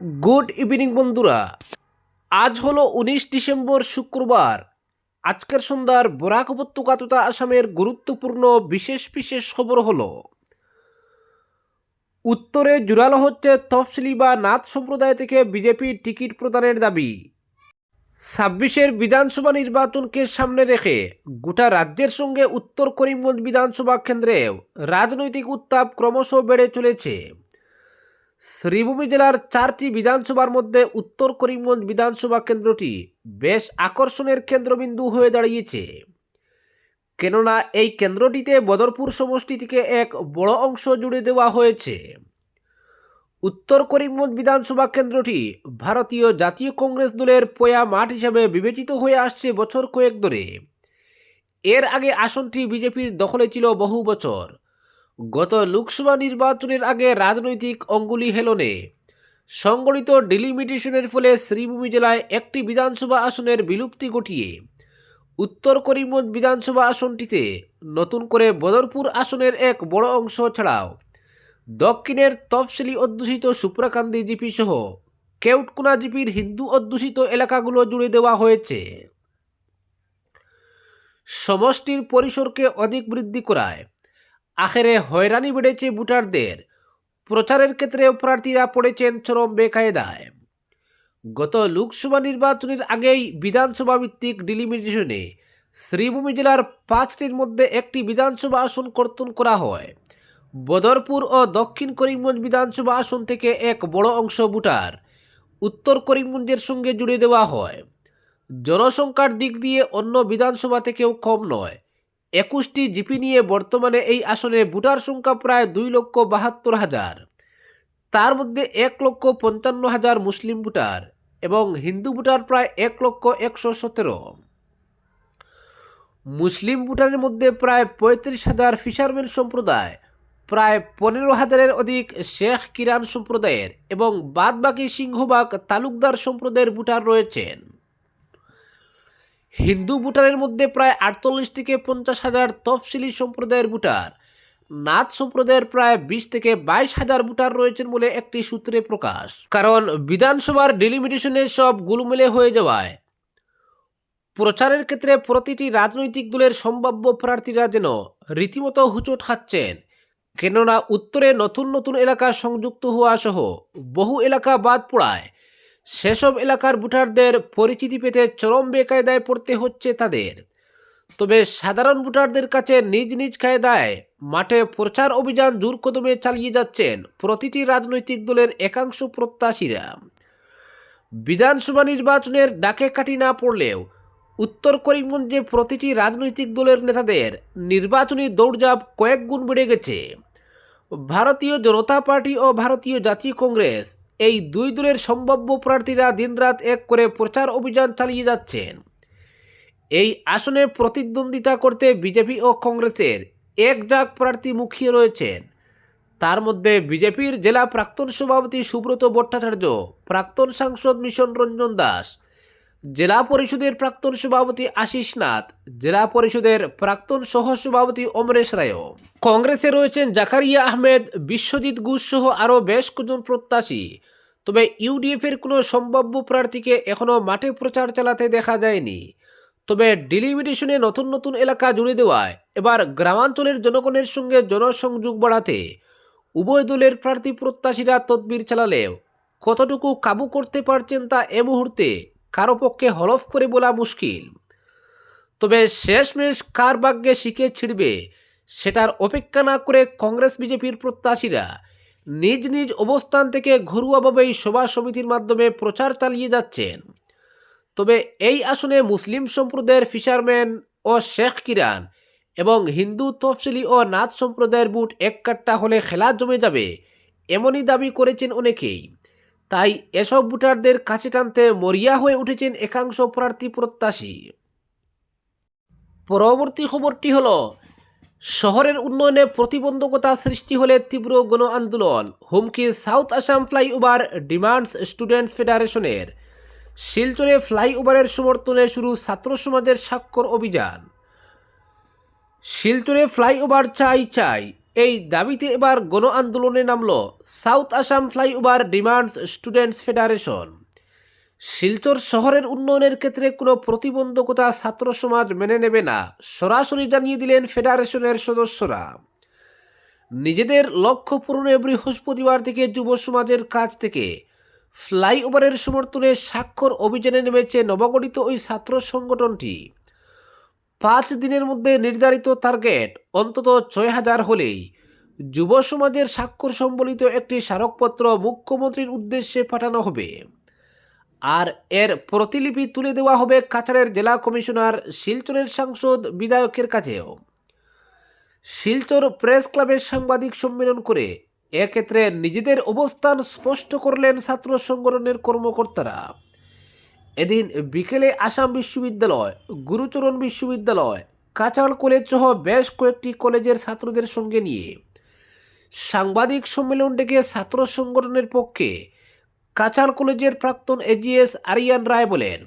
Good evening, বন্ধুরা। আজ হলো উনিশ ডিসেম্বর, শুক্রবার। আজকের সন্ধ্যার বরাক উপত্যকা তথা আসামের গুরুত্বপূর্ণ বিশেষ বিশেষ খবর হলো, উত্তরে জোরালো হচ্ছে তফসিলি বা নাথ সম্প্রদায় থেকে বিজেপি টিকিট প্রদানের দাবি। ছাব্বিশের বিধানসভা নির্বাচনকে সামনে রেখে গোটা রাজ্যের সঙ্গে উত্তর করিমগঞ্জ বিধানসভা কেন্দ্রেও রাজনৈতিক উত্তাপ ক্রমশ বেড়ে চলেছে। শ্রীভূমি জেলার চারটি বিধানসভার মধ্যে উত্তর করিমগঞ্জ বিধানসভা কেন্দ্রটি বেশ আকর্ষণের কেন্দ্রবিন্দু হয়ে দাঁড়িয়েছে। কেননা এই কেন্দ্রটিতে বদরপুর সমষ্টি থেকে এক বড় অংশ জুড়ে দেওয়া হয়েছে। উত্তর করিমগঞ্জ বিধানসভা কেন্দ্রটি ভারতীয় জাতীয় কংগ্রেস দলের পয়া মাঠ হিসাবে বিবেচিত হয়ে আসছে বছর কয়েক ধরে। এর আগে আসনটি বিজেপির দখলে ছিল বহু বছর। গত লোকসভা নির্বাচনের আগে রাজনৈতিক অঙ্গুলি হেলনে। সংগঠিত ডিলিমিটেশনের ফলে শ্রীভূমি জেলায় একটি বিধানসভা আসনের বিলুপ্তি ঘটিয়ে। উত্তর করিমগঞ্জ বিধানসভা আসনটিতে নতুন করে বদরপুর আসনের এক বড় অংশ ছাড়াও। দক্ষিণের তফসিলি অধ্যুষিত সুপ্রাকান্দি জিপি সহ কেউটকুনা জিপির হিন্দু অধ্যুষিত এলাকাগুলো জুড়ে দেওয়া হয়েছে। সমষ্টির পরিসরকে অধিক বৃদ্ধি করায় আখেরে হয়রানি বেড়েছে ভোটারদের। প্রচারের ক্ষেত্রে প্রার্থীরা পড়েছেন চরম বেকায়দায়। গত লোকসভা নির্বাচনের আগেই বিধানসভা ভিত্তিক ডিলিমিটেশনে শ্রীভূমি জেলার পাঁচটির মধ্যে একটি বিধানসভা আসন কর্তন করা হয়। বদরপুর ও দক্ষিণ করিমগঞ্জ বিধানসভা আসন থেকে এক বড় অংশ ভোটার উত্তর করিমগঞ্জের সঙ্গে জুড়ে দেওয়া হয়। জনসংখ্যার দিক দিয়ে অন্য বিধানসভা থেকেও কম নয়। একুশটি জিপি নিয়ে বর্তমানে এই আসনে ভোটার সংখ্যা প্রায় দুই লক্ষ বাহাত্তর হাজার। তার মধ্যে এক লক্ষ পঞ্চান্ন হাজার মুসলিম ভোটার এবং হিন্দু ভোটার প্রায় এক লক্ষ একশো সতেরো। মুসলিম ভোটারের মধ্যে প্রায় পঁয়ত্রিশ হাজার ফিশারম্যান সম্প্রদায়, প্রায় পনেরো হাজারের অধিক শেখ কিরান সম্প্রদায়ের এবং বাদবাকি সিংহবাগ তালুকদার সম্প্রদায়ের ভোটার রয়েছেন। হিন্দু ভোটারের মধ্যে প্রায় আটচল্লিশ থেকে পঞ্চাশ হাজার তফসিলি সম্প্রদায়ের ভোটার। নাথ সম্প্রদায়ের প্রায় বিশ থেকে বাইশ হাজার ভোটার রয়েছেন বলে একটি সূত্রে প্রকাশ। কারণ বিধানসভার ডিলিমিটেশনে সব গুলমেলে হয়ে যাওয়ায়। প্রচারের ক্ষেত্রে প্রতিটি রাজনৈতিক দলের সম্ভাব্য প্রার্থীরা যেন রীতিমতো হুচট খাচ্ছেন। কেননা উত্তরে নতুন নতুন এলাকা সংযুক্ত হওয়া সহ বহু এলাকা বাদ পড়ায়। সেসব এলাকার ভোটারদের পরিচিতি পেতে চরম বেকায়দায় পড়তে হচ্ছে তাদের। তবে সাধারণ ভোটারদের কাছে নিজ নিজ কায়দায় মাঠে প্রচার অভিযান জোর কদমে চালিয়ে যাচ্ছেন প্রতিটি রাজনৈতিক দলের একাংশ প্রত্যাশীরা। বিধানসভা নির্বাচনের ডাকে কাটি না পড়লেও উত্তর করিমগঞ্জে প্রতিটি রাজনৈতিক দলের নেতাদের নির্বাচনী দৌড়ঝাঁপ কয়েক গুণ বেড়ে গেছে। ভারতীয় জনতা পার্টি ও ভারতীয় জাতীয় কংগ্রেস এই দুই দলের সম্ভাব্য প্রার্থীরা দিনরাত এক করে প্রচার অভিযান চালিয়ে যাচ্ছেন। এই আসনে প্রতিদ্বন্দ্বিতা করতে বিজেপি ও কংগ্রেসের এক একজাক প্রার্থী মুখিয়ে রয়েছেন। তার মধ্যে বিজেপির জেলা প্রাক্তন সভাপতি সুব্রত ভট্টাচার্য, প্রাক্তন সাংসদ মিশন রঞ্জন দাস জেলা পরিষদের প্রাক্তন সভাপতি আশিস নাথ, জেলা পরিষদের প্রাক্তন সহসভাপতি অমরেশ রায় কংগ্রেসে রয়েছেন জাকারিয়া আহমেদ, বিশ্বজিৎ ঘোষ সহ আরও বেশ কজন প্রত্যাশী। তবে ইউডিএফের কোনো সম্ভাব্য প্রার্থীকে এখনও মাঠে প্রচার চালাতে দেখা যায়নি। তবে ডিলিমিটেশনে নতুন নতুন এলাকা জুড়ে দেওয়ায় এবার গ্রামাঞ্চলের জনগণের সঙ্গে জনসংযোগ বাড়াতে উভয় দলের প্রার্থী প্রত্যাশীরা তদবির চালালেও কতটুকু কাবু করতে পারছেন তা এ মুহূর্তে কারও পক্ষে হলফ করে বলা মুশকিল। তবে শেষমেশ কার ভাগ্যে শিখে ছিড়বে, সেটার অপেক্ষা না করে কংগ্রেস, বিজেপির প্রত্যাশীরা নিজ নিজ অবস্থান থেকে ঘরোয়াভাবেই সভা সমিতির মাধ্যমে প্রচার চালিয়ে যাচ্ছেন। তবে এই আসনে মুসলিম সম্প্রদায়ের ফিশারম্যান ও শেখ কিরান এবং হিন্দু তফসিলি ও নাচ সম্প্রদায়ের বুট এক কাট্টা হলে খেলা জমে যাবে, এমনই দাবি করেছেন অনেকেই। তাই এসব ভোটারদের কাছে টানতে মরিয়া হয়ে উঠেছেন একাংশ প্রার্থী প্রত্যাশী। পরবর্তী খবরটি হল, শহরের উন্নয়নে প্রতিবন্ধকতা সৃষ্টি হলে তীব্র গণ আন্দোলন। হুমকি South Assam flyover demands students ফেডারেশনের। শিলচরে ফ্লাইওভারের সমর্থনে শুরু ছাত্র সমাজের স্বাক্ষর অভিযান। শিলচরে ফ্লাইওভার চাই চাই এই দাবিতে এবার গণ আন্দোলনে নামল South Assam flyover demands students federation. Silchar শহরের উন্নয়নের ক্ষেত্রে কোনো প্রতিবন্ধকতা ছাত্র সমাজ মেনে নেবে না, সরাসরি জানিয়ে দিলেন ফেডারেশনের সদস্যরা। নিজেদের লক্ষ্য পূরণে বৃহস্পতিবার থেকে যুব সমাজের কাছ থেকে ফ্লাইওভারের সমর্থনে স্বাক্ষর অভিযানে নেমেছে নবগঠিত ওই ছাত্র সংগঠনটি। পাঁচ দিনের মধ্যে নির্ধারিত টার্গেট অন্তত ছয় হাজার হলেই যুব সমাজের স্বাক্ষর সম্বলিত একটি স্মারকপত্র মুখ্যমন্ত্রীর উদ্দেশ্যে পাঠানো হবে। আর এর প্রতিলিপি তুলে দেওয়া হবে কাছাড়ের জেলা কমিশনার, শিলচরের সাংসদ বিধায়কের কাছেও। শিলচর প্রেস ক্লাবের সাংবাদিক সম্মেলন করে এক্ষেত্রে নিজেদের অবস্থান স্পষ্ট করলেন ছাত্র সংগঠনের কর্মকর্তারা। এদিন বিকেলে আসাম বিশ্ববিদ্যালয়, গুরুচরণ বিশ্ববিদ্যালয় কাছাড় কলেজ সহ বেশ কয়েকটি কলেজের ছাত্রদের সঙ্গে নিয়ে সাংবাদিক সম্মেলন ডেকে ছাত্র সংগঠনের পক্ষে কাছাড় কলেজের প্রাক্তন এজিএস আরিয়ান রায় বলেন,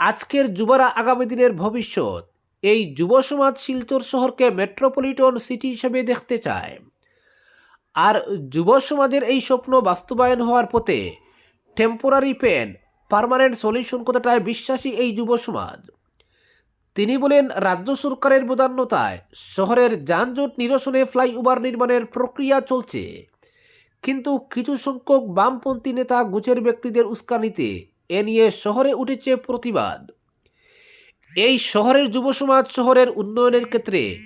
আজকের যুবরা আগামী দিনের ভবিষ্যৎ। এই যুব সমাজ শিলচর শহরকে মেট্রোপলিটন সিটি হিসেবে দেখতে চায়। আর যুব সমাজের এই স্বপ্ন বাস্তবায়ন হওয়ার পথে টেম্পোরারি পেন পার্মানেন্ট সলিউশন কথাটায় বিশ্বাসী এই যুব সমাজ। তিনি বলেন, রাজ্য সরকারের বদান্যতায় শহরের যানজট নিরসনে ফ্লাইওভার নির্মাণের প্রক্রিয়া চলছে। কিন্তু কিছু সংখ্যক বামপন্থী নেতা গুছের ব্যক্তিদের উস্কানিতে এ নিয়ে শহরে উঠেছে প্রতিবাদ। এই শহরের যুব সমাজ শহরের উন্নয়নের ক্ষেত্রে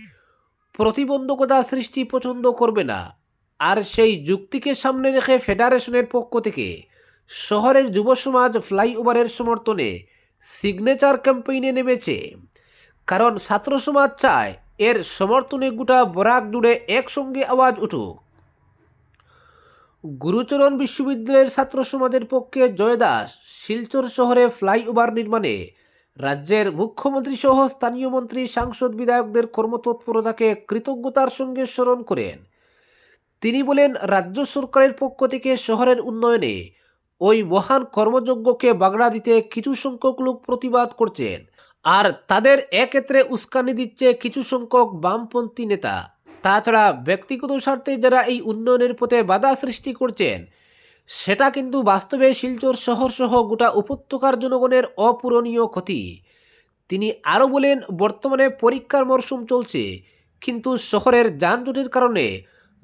প্রতিবন্ধকতা সৃষ্টি পছন্দ করবে না। আর সেই যুক্তিকে সামনে রেখে ফেডারেশনের পক্ষ থেকে শহরের যুব সমাজ ফ্লাইওভারের সমর্থনে সিগনেচার ক্যাম্পেইনে নেমেছে। কারণ ছাত্র সমাজ চায় এর সমর্থনে গোটা বরাক জুড়ে একসঙ্গে আওয়াজ উঠুক। গুরুচরণ বিশ্ববিদ্যালয়ের ছাত্র সমাজের পক্ষে জয়দাস শিলচর শহরে ফ্লাইওভার নির্মাণে রাজ্যের মুখ্যমন্ত্রী সহ স্থানীয় মন্ত্রী, সাংসদ, বিধায়কদের কর্মতৎপরতাকে কৃতজ্ঞতার সঙ্গে স্মরণ করেন। তিনি বলেন, রাজ্য সরকারের পক্ষ থেকে শহরের উন্নয়নে ওই মহান কর্মযজ্ঞকে বাগড়া দিতে কিছু সংখ্যক লোক প্রতিবাদ করছেন। আর তাদের এক্ষেত্রে উস্কানি দিচ্ছে কিছু সংখ্যক বামপন্থী নেতা। তাছাড়া ব্যক্তিগত স্বার্থে যারা এই উন্নয়নের পথে বাধা সৃষ্টি করছেন, সেটা কিন্তু বাস্তবে শিলচর শহর সহ গোটা উপত্যকার জনগণের অপূরণীয় ক্ষতি। তিনি আরও বলেন, বর্তমানে পরীক্ষার মরশুম চলছে, কিন্তু শহরের যানজটের কারণে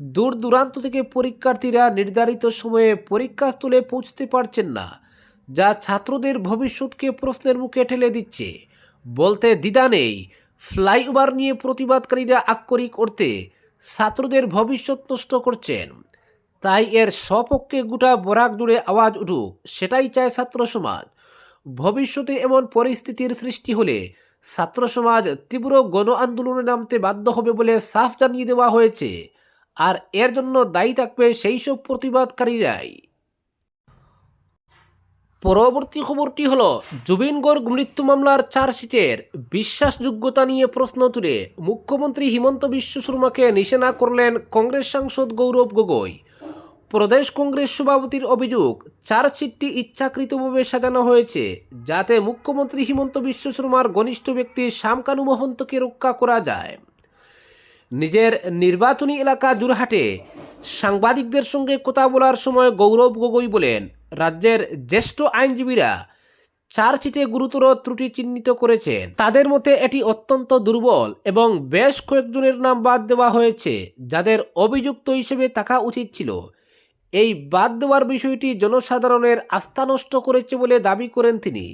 দূর দূরান্ত থেকে পরীক্ষার্থীরা নির্ধারিত সময়ে পরীক্ষা পরীক্ষাস্থলে পৌঁছতে পারছেন না, যা ছাত্রদের ভবিষ্যৎকে প্রশ্নের মুখে ঠেলে দিচ্ছে। বলতে দ্বিধা নেই, ফ্লাইওভার নিয়ে প্রতিবাদকারীরা আক্ষরিক করতে ছাত্রদের ভবিষ্যৎ নষ্ট করছেন। তাই এর সপক্ষে গোটা বরাক জুড়ে আওয়াজ উঠুক, সেটাই চায় ছাত্র সমাজ। ভবিষ্যতে এমন পরিস্থিতির সৃষ্টি হলে ছাত্র সমাজ তীব্র গণ আন্দোলনে নামতে বাধ্য হবে বলে সাফ জানিয়ে দেওয়া হয়েছে। আর এর জন্য দায়ী থাকবে সেই সব প্রতিবাদকারীরাই। পরবর্তী খবরটি হল জুবিন গর্গ মৃত্যু মামলার চার্জশিটের বিশ্বাসযোগ্যতা নিয়ে প্রশ্ন তুলে মুখ্যমন্ত্রী হিমন্ত বিশ্ব শর্মাকে নিশানা করলেন কংগ্রেস সাংসদ গৌরব গগৈ। প্রদেশ কংগ্রেস সভাপতির অভিযোগ, চার্জশিটটি ইচ্ছাকৃতভাবে সাজানো হয়েছে, যাতে মুখ্যমন্ত্রী হিমন্ত বিশ্ব শর্মার ঘনিষ্ঠ ব্যক্তি শামকানু মহন্তকে রক্ষা করা যায়। নিজের নির্বাচনী এলাকা জোরহাটে সাংবাদিকদের সঙ্গে কথা বলার সময় গৌরব গগৈ বলেন, রাজ্যের জ্যেষ্ঠ আইনজীবীরা চার্জশিটে গুরুতর ত্রুটি চিহ্নিত করেছেন। তাদের মতে এটি অত্যন্ত দুর্বল এবং বেশ কয়েকজনের নাম বাদ দেওয়া হয়েছে, যাদের অভিযুক্ত হিসেবে থাকা উচিত ছিল। এই বাদ দেওয়ার বিষয়টি জনসাধারণের আস্থা নষ্ট করেছে বলে দাবি করেন তিনি।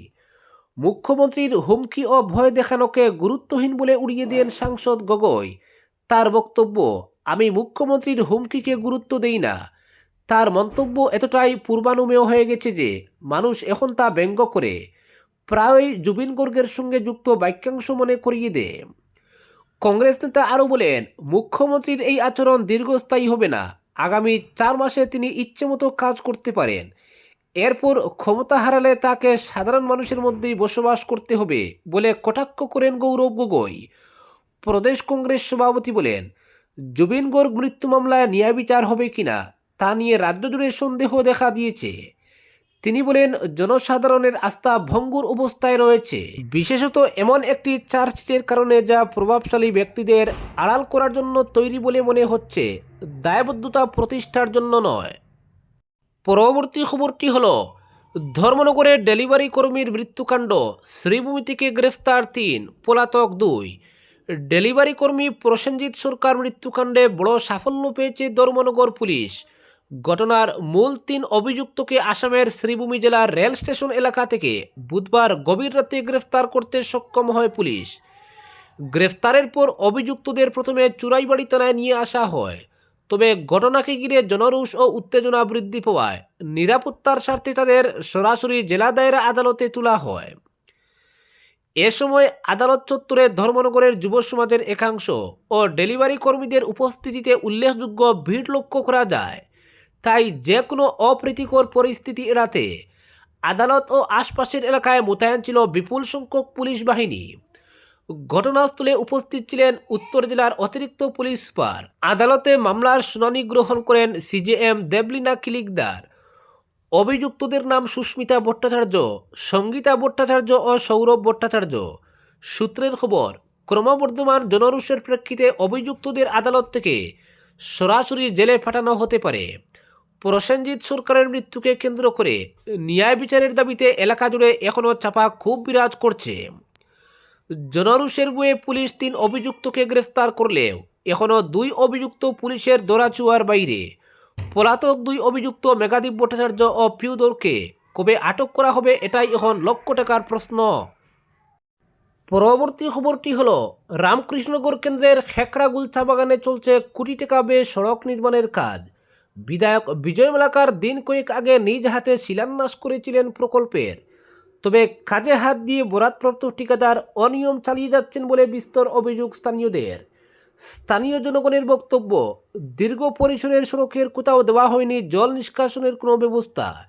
মুখ্যমন্ত্রীর হুমকি ও ভয় দেখানোকে গুরুত্বহীন বলে উড়িয়ে দেন সাংসদ গগৈ। তার বক্তব্য, আমি মুখ্যমন্ত্রীর হুমকিকে গুরুত্ব দেই না। তার মন্তব্য এতটাই পূর্বানুমেয় হয়ে গেছে যে, মানুষ এখন তা ব্যঙ্গ করে, প্রায়ই জুবিন গর্গের সঙ্গে যুক্ত বাক্যাংশ মনে করিয়ে দেয়। কংগ্রেস নেতা আরও বলেন, মুখ্যমন্ত্রীর এই আচরণ দীর্ঘস্থায়ী হবে না। আগামী চার মাসে তিনি ইচ্ছেমতো কাজ করতে পারেন। এরপর ক্ষমতা হারালে তাকে সাধারণ মানুষের মধ্যেই বসবাস করতে হবে বলে কটাক্ষ করেন গৌরব গগৈ। প্রদেশ কংগ্রেস সভাপতি বলেন, জুবিন গর্গ মৃত্যু মামলায় ন্যায় বিচার হবে কিনা তা নিয়ে রাজ্য জুড়ে সন্দেহ দেখা দিয়েছে। তিনি বলেন, জনসাধারণের আস্থা ভঙ্গুর অবস্থায় রয়েছে। বিশেষত এমন একটি চার্জশিটের কারণে যা প্রভাবশালী ব্যক্তিদের আড়াল করার জন্য তৈরি বলে মনে হচ্ছে, দায়বদ্ধতা প্রতিষ্ঠার জন্য নয়। পরবর্তী খবরটি হল ধর্মনগরের ডেলিভারি কর্মীর মৃত্যুকাণ্ড শ্রীভূমি থেকে গ্রেফতার তিন, পলাতক দুই। ডেলিভারি কর্মী প্রসেনজিৎ সরকার মৃত্যুকাণ্ডে বড় সাফল্য পেয়েছে ধর্মনগর পুলিশ। ঘটনার মূল তিন অভিযুক্তকে আসামের শ্রীভূমি জেলার রেল স্টেশন এলাকা থেকে বুধবার গভীর রাতে গ্রেফতার করতে সক্ষম হয় পুলিশ। গ্রেফতারের পর অভিযুক্তদের প্রথমে চুরাইবাড়ি থানায় নিয়ে আসা হয়। তবে ঘটনাকে ঘিরে জনরোষ ও উত্তেজনা বৃদ্ধি পাওয়ায় নিরাপত্তার স্বার্থে তাদের সরাসরি জেলা দায়রা আদালতে তোলা হয়। এ সময় আদালত চত্বরে ধর্মনগরের যুব সমাজের একাংশ ও ডেলিভারি কর্মীদের উপস্থিতিতে উল্লেখযোগ্য ভিড় লক্ষ্য করা যায়। তাই যে কোনো অপ্রীতিকর পরিস্থিতি এড়াতে আদালত ও আশপাশের এলাকায় মোতায়েন ছিল বিপুল সংখ্যক পুলিশ বাহিনী। ঘটনাস্থলে উপস্থিত ছিলেন উত্তর জেলার অতিরিক্ত পুলিশ সুপার। আদালতে মামলার শুনানি গ্রহণ করেন সিজেএম দেবলিনা কিলিকদার। অভিযুক্তদের নাম সুস্মিতা ভট্টাচার্য, সঙ্গীতা ভট্টাচার্য ও সৌরভ ভট্টাচার্য। সূত্রের খবর, ক্রমবর্ধমান জনরোষের প্রেক্ষিতে অভিযুক্তদের আদালত থেকে সরাসরি জেলে পাঠানো হতে পারে। প্রসেনজিৎ সরকারের মৃত্যুকে কেন্দ্র করে ন্যায় বিচারের দাবিতে এলাকা জুড়ে এখনও চাপা খুব বিরাজ করছে। জনরুষের বয়ে পুলিশ তিন অভিযুক্তকে গ্রেফতার করলেও এখনও দুই অভিযুক্ত পুলিশের দোরাচুয়ার বাইরে। পলাতক দুই অভিযুক্ত মেঘাদীপ ভট্টাচার্য ও পিউদরকে কবে আটক করা হবে এটাই এখন লক্ষ টাকার প্রশ্ন। পরবর্তী খবরটি হল রামকৃষ্ণগর কেন্দ্রের খেকড়াগুল চা বাগানে চলছে কোটি টাকা ব্যয়ে সড়ক নির্মাণের কাজ। বিধায়ক বিজয় মালাকার দিন কয়েক আগে নিজ হাতে শিলান্যাস করেছিলেন প্রকল্পের। তবে কাজে হাত দিয়ে বরাদপ্রাপ্ত ঠিকাদার অনিয়ম চালিয়ে যাচ্ছেন বলে বিস্তর অভিযোগ স্থানীয়দের। স্থানীয় জনগণের বক্তব্য, দীর্ঘ পরিসরের সড়কের কোথাও দেওয়া হয়নি জল নিষ্কাশনের কোনো ব্যবস্থা।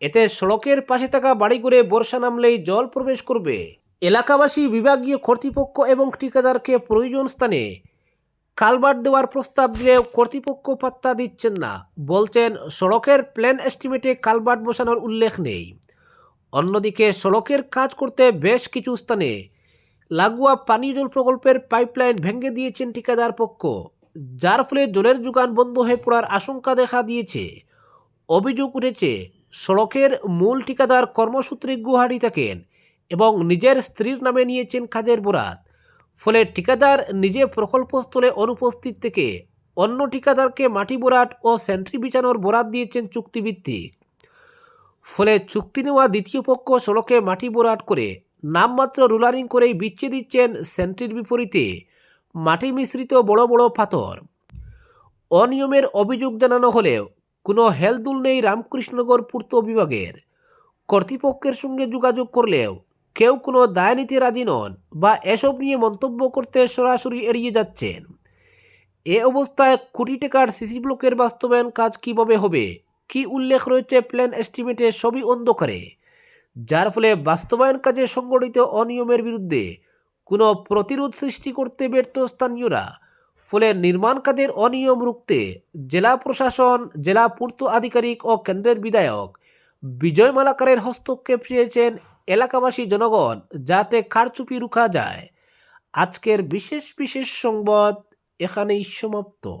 এতে সড়কের পাশে থাকা বাড়িঘরে বর্ষা নামলেই জল প্রবেশ করবে। এলাকাবাসী, বিভাগীয় কর্তৃপক্ষ এবং ঠিকাদারকে প্রয়োজন স্থানে কালভার্ট দেওয়ার প্রস্তাব দিলেও কর্তৃপক্ষ পাত্তা দিচ্ছেন না। বলছেন, সড়কের প্ল্যান এস্টিমেটে কালভার্ট বসানোর উল্লেখ নেই। অন্যদিকে, সড়কের কাজ করতে বেশ কিছু স্থানে লাগোয়া পানীয় জল প্রকল্পের পাইপলাইন ভেঙে দিয়েছেন ঠিকাদার পক্ষ, যার ফলে জলের যোগান বন্ধ হয়ে পড়ার আশঙ্কা দেখা দিয়েছে। অভিযোগ উঠেছে, সড়কের মূল ঠিকাদার কর্মসূত্রে গুয়াহাটি থাকেন এবং নিজের স্ত্রীর নামে নিয়েছেন কাজের বরাত। ফলে ঠিকাদার নিজে প্রকল্পস্থলে অনুপস্থিত থেকে অন্য ঠিকাদারকে মাটি বরাট ও সেন্ট্রি বিছানোর বরাত দিয়েছেন চুক্তিভিত্তিক। ফলে চুক্তি নেওয়া দ্বিতীয় পক্ষ সড়কে মাটি বরাট করে নামমাত্র রুলারিং করেই বিচ্ছে দিচ্ছেন সেন্ট্রির বিপরীতে মাটি মিশ্রিত বড় বড় পাথর অনিয়মের অভিযোগ জানানো হলেও কোনো হেলদুল নেই রামকৃষ্ণনগর পূর্ত বিভাগের। কর্তৃপক্ষের সঙ্গে যোগাযোগ করলেও কেউ কোনো দায় নিতে রাজি নন বা এসব নিয়ে মন্তব্য করতে সরাসরি এড়িয়ে যাচ্ছেন। এ অবস্থায় কোটি টাকার সিসি ব্লকের বাস্তবায়ন কাজ কীভাবে হবে, কি উল্লেখ রয়েছে প্ল্যান এস্টিমেটে সবই অন্ধকারে। যার ফলে বাস্তবায়ন কাজে সংগঠিত অনিয়মের বিরুদ্ধে কোনো প্রতিরোধ সৃষ্টি করতে ব্যর্থ স্থানীয়রা। ফলে নির্মাণ কাজের অনিয়ম রুখতে জেলা প্রশাসন, জেলা পূর্ত আধিকারিক ও কেন্দ্রের বিধায়ক বিজয় মালাকারের হস্তক্ষেপ চেয়েছেন এলাকাবাসী জনগণ যাতে কারচুপি রুখা যায়। আজকের বিশেষ বিশেষ সংবাদ এখানেই সমাপ্ত।